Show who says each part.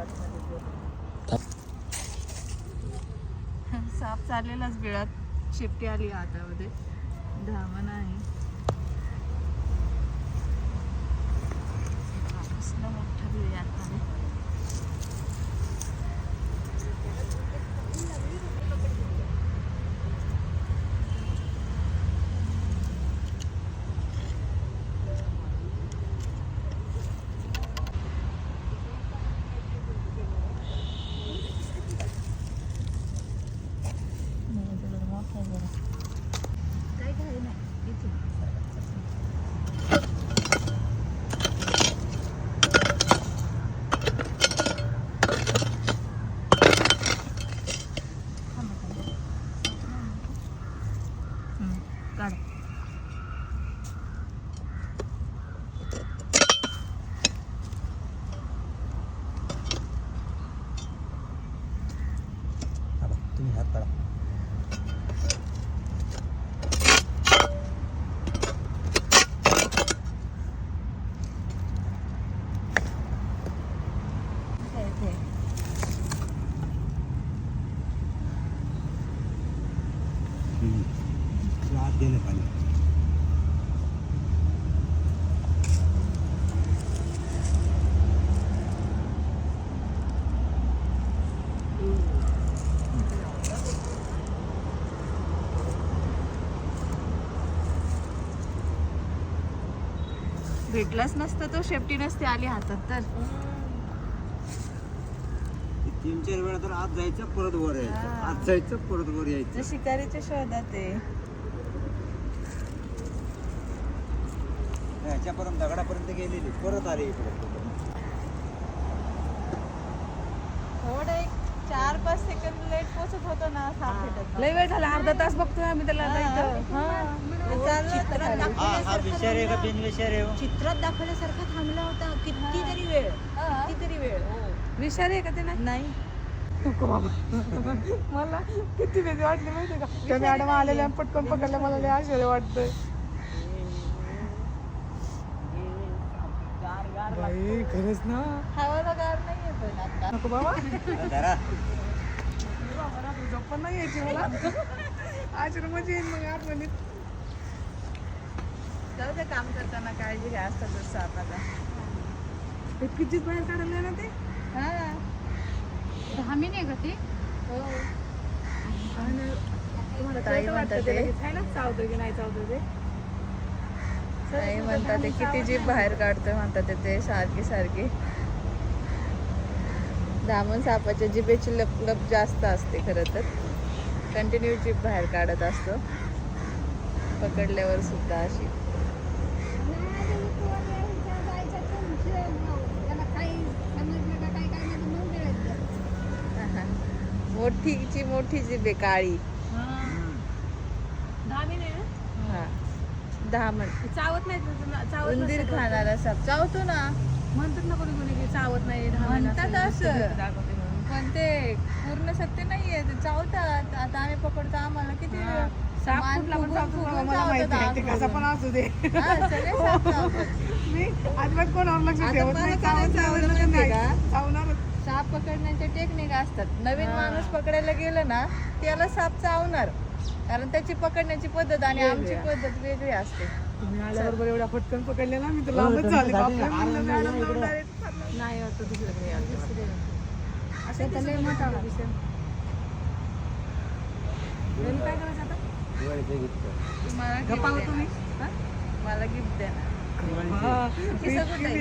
Speaker 1: साप चाललेलाच बिळात शेपटी आली हातामध्ये धावण आहे हा, कसला मोठा बिळ आहे आतमध्ये. नाही, जरा मोठा आहे जरा. काय काय नाही इथे. थांबा, थांबा. हम्म, काढ.
Speaker 2: तुम्ही हात काढा
Speaker 1: काय इथे?
Speaker 2: हात गेले पाणी
Speaker 1: भेटलाच नसतं तो शेपटी नसते आली हातात तर.
Speaker 2: तीन चार वेळा तर आत जायचं परत वर यायचं. आत जायचं परत वर यायचं.
Speaker 1: शिकारीच्या शोधात आहे.
Speaker 2: ह्याच्यापर्यंत दगडापर्यंत गेलेली. परत आले इकडे.
Speaker 1: थोडं एक पोचत होतो ना साप भेटत
Speaker 3: लय वेळ झाला अर्धा तास बघतोय आम्ही त्याला
Speaker 1: नव्हता. हा. ते चाललं होतं खाली.
Speaker 2: हा विचार आहे का आहे? हो?
Speaker 4: चित्रात दाखवल्यासारखा थांबला होता. कितीतरी वेळ.
Speaker 1: हा.
Speaker 4: कितीतरी वेळ.
Speaker 3: विषारी आहे का ते नाही?
Speaker 1: नाही.
Speaker 3: नको बाबा. मला किती भीती वाटली माहिती का? त्या मॅडम आलेल्या आणि पटकन पकडल्या मला लय आश्चर्य वाटतंय. बाई खरंच ना.
Speaker 1: हवाला गार नाहीये पण आता.
Speaker 3: नको बाबा. बाबा झोप पण नाही यायची मला. आश्रमाची येईन मग आठवणीत
Speaker 1: जाऊ दे काम करताना काळजी घ्या असतातच सापाला
Speaker 3: ते कितीच बाहेर काढले ना ते?
Speaker 1: हा.
Speaker 4: का ते.
Speaker 1: हो.
Speaker 3: वाटतं ते? की नाही
Speaker 1: म्हणतात ते किती जीभ बाहेर काढतोय म्हणतात ते सारखी सारखी. दामन सापाच्या जिभेची लप लप जास्त असते खरं तर. कंटिन्यू जीभ बाहेर काढत असतो. पकडल्यावर सुद्धा अशी. मोठीची मोठी जीभ आहे काळी. हा.
Speaker 3: चावत नाही
Speaker 1: उंदीर. खाणारा साप. चावतो ना.
Speaker 3: म्हणतात ना कोणी कोणी की चावत नाही
Speaker 1: म्हणतात असं. पण ते पूर्ण सत्य नाहीये ते चावतात आता आम्ही पकडतो आम्हाला किती.
Speaker 3: साप
Speaker 1: मान
Speaker 3: कुठला पण
Speaker 1: फुगून-
Speaker 3: चावतो
Speaker 1: फुगून
Speaker 3: बघा, मला
Speaker 1: चावतात
Speaker 3: माहिती आहे ते
Speaker 1: आग
Speaker 3: कसा
Speaker 1: फुगून.
Speaker 3: पण असू दे
Speaker 1: हा, सगळे साप चावतात.
Speaker 3: मी अजिबात कोणावर लक्ष
Speaker 1: आता
Speaker 3: ठेवत
Speaker 1: मला
Speaker 3: नाही
Speaker 1: काय
Speaker 3: चावत
Speaker 1: चावलं
Speaker 3: चावलं
Speaker 1: माहितीये
Speaker 3: नाही
Speaker 1: का?
Speaker 3: चावणारच
Speaker 1: साप पकडण्याचे टेक्निक असतात नवीन. माणूस पकडायला गेलं ना त्याला साप चावणार कारण त्याची पकडण्याची पद्धत आणि आमची पद्धत वेगळी असते
Speaker 3: तुम्ही आल्याबरोबर एवढा पटकन पकडले ना मी तर लांबच झाले बापरे म्हणलं मॅडम लावून direct पडलं. नाही दुसरीकडे. असं
Speaker 4: तर लय मोठा होता.
Speaker 3: दिसेल. यांनी काय करायचं आता
Speaker 1: तुम्हाला
Speaker 3: गप्पा
Speaker 1: द्या.
Speaker 3: तुम्ही
Speaker 1: हा? मला गिफ्ट द्या ना
Speaker 3: हा, इतकी.